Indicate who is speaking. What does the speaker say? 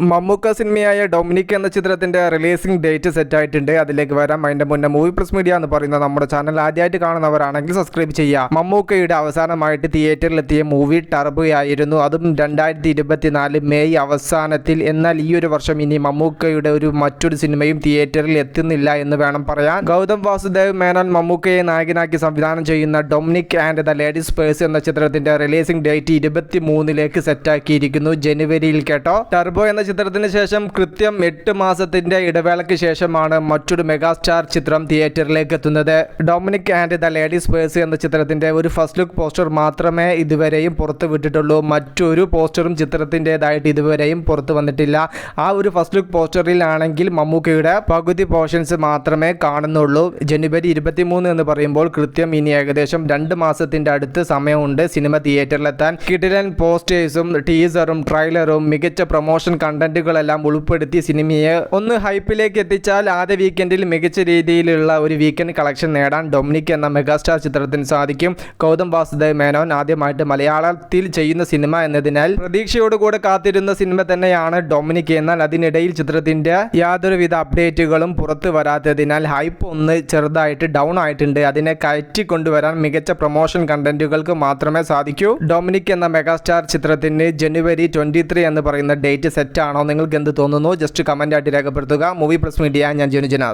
Speaker 1: Mammukka സിനിമയായ Dominic എന്ന ചിത്രത്തിന്റെ releasing date set ആയിട്ടുണ്ട്. അതിലേക്ക് വരാം. അതിന്റെ മുന്നേ മൂവി പ്ലസ് മീഡിയ എന്ന് പറയുന്ന നമ്മുടെ ചാനൽ ആദ്യമായിട്ട് കാണുന്നവരാണെങ്കിൽ സബ്സ്ക്രൈബ് ചെയ്യുക. മമ്മൂക്കയുടെ അവസാനമായിട്ട് തിയേറ്ററിൽ എത്തിയ മൂവി ടർബോയായിരുന്നു. അതും രണ്ടായിരത്തി ഇരുപത്തിനാല് മെയ് അവസാനത്തിൽ. എന്നാൽ ഈ ഒരു വർഷം ഇനി മമ്മൂക്കയുടെ ഒരു മറ്റൊരു സിനിമയും തിയേറ്ററിൽ എത്തുന്നില്ല എന്ന് വേണം പറയാൻ. ഗൗതം വാസുദേവ് മേനോൻ മമ്മൂക്കയെ നായകനാക്കി സംവിധാനം ചെയ്യുന്ന Dominic and the ladies purse എന്ന ചിത്രത്തിന്റെ റിലീസിംഗ് ഡേറ്റ് ഇരുപത്തി മൂന്നിലേക്ക് സെറ്റാക്കിയിരിക്കുന്നു ജനുവരിയിൽ കേട്ടോ. ടർബോ എന്ന ചിത്രത്തിന് ശേഷം കൃത്യം എട്ട് മാസത്തിന്റെ ഇടവേളയ്ക്ക് ശേഷമാണ് മറ്റൊരു മെഗാസ്റ്റാർ ചിത്രം തിയേറ്ററിലേക്ക് എത്തുന്നത്. Dominic and the ladies purse എന്ന ചിത്രത്തിന്റെ ഒരു ഫസ്റ്റ് ലുക്ക് പോസ്റ്റർ മാത്രമേ ഇതുവരെയും പുറത്തു വിട്ടിട്ടുള്ളൂ. മറ്റൊരു പോസ്റ്ററും ചിത്രത്തിന്റെതായിട്ട് ഇതുവരെയും പുറത്തു വന്നിട്ടില്ല. ആ ഒരു ഫസ്റ്റ് ലുക്ക് പോസ്റ്ററിലാണെങ്കിൽ മമ്മൂക്കയുടെ പകുതി പോർഷൻസ് മാത്രമേ കാണുന്നുള്ളൂ. ജനുവരി ഇരുപത്തിമൂന്ന് എന്ന് പറയുമ്പോൾ കൃത്യം ഇനി ഏകദേശം രണ്ട് മാസത്തിന്റെ അടുത്ത് സമയമുണ്ട് സിനിമ തിയേറ്ററിലെത്താൻ. കിടിലൻ പോസ്റ്റേഴ്സും ടീസറും ട്രെയിലറും മികച്ച പ്രൊമോഷൻ കണ്ടന്റുകളെല്ലാം ഉൾപ്പെടുത്തി സിനിമയെ ഒന്ന് ഹൈപ്പിലേക്ക് എത്തിച്ചാൽ ആദ്യ വീക്കെൻഡിൽ മികച്ച രീതിയിലുള്ള ഒരു വീക്കെൻഡ് കളക്ഷൻ നേടാൻ ഡൊമിനിക് എന്ന മെഗാസ്റ്റാർ ചിത്രത്തിന് സാധിക്കും. ഗൗതം വാസുദേവ് മേനോൻ ആദ്യമായിട്ട് മലയാളത്തിൽ ചെയ്യുന്ന സിനിമ എന്നതിനാൽ പ്രതീക്ഷയോടുകൂടെ കാത്തിരുന്ന സിനിമ തന്നെയാണ് ഡൊമിനിക്. എന്നാൽ അതിനിടയിൽ ചിത്രത്തിന്റെ യാതൊരുവിധ അപ്ഡേറ്റുകളും പുറത്തു വരാത്തതിനാൽ ഹൈപ്പ് ഒന്ന് ചെറുതായിട്ട് ഡൗൺ ആയിട്ടുണ്ട്. അതിനെ കയറ്റി കൊണ്ടുവരാൻ മികച്ച പ്രൊമോഷൻ കണ്ടന്റുകൾക്ക് മാത്രമേ സാധിക്കൂ. ഡൊമിനിക് എന്ന മെഗാസ്റ്റാർ ചിത്രത്തിന് ജനുവരി ട്വന്റി എന്ന് പറയുന്ന ഡേറ്റ് സെറ്റ് ആണോ നിങ്ങൾക്ക് എന്ത് തോന്നുന്നു? ജസ്റ്റ് കമന്റ് ആയിട്ട് രേഖപ്പെടുത്തുക. മൂവി പ്ലസ് മീഡിയ ഞാൻ ജനുജനാസ്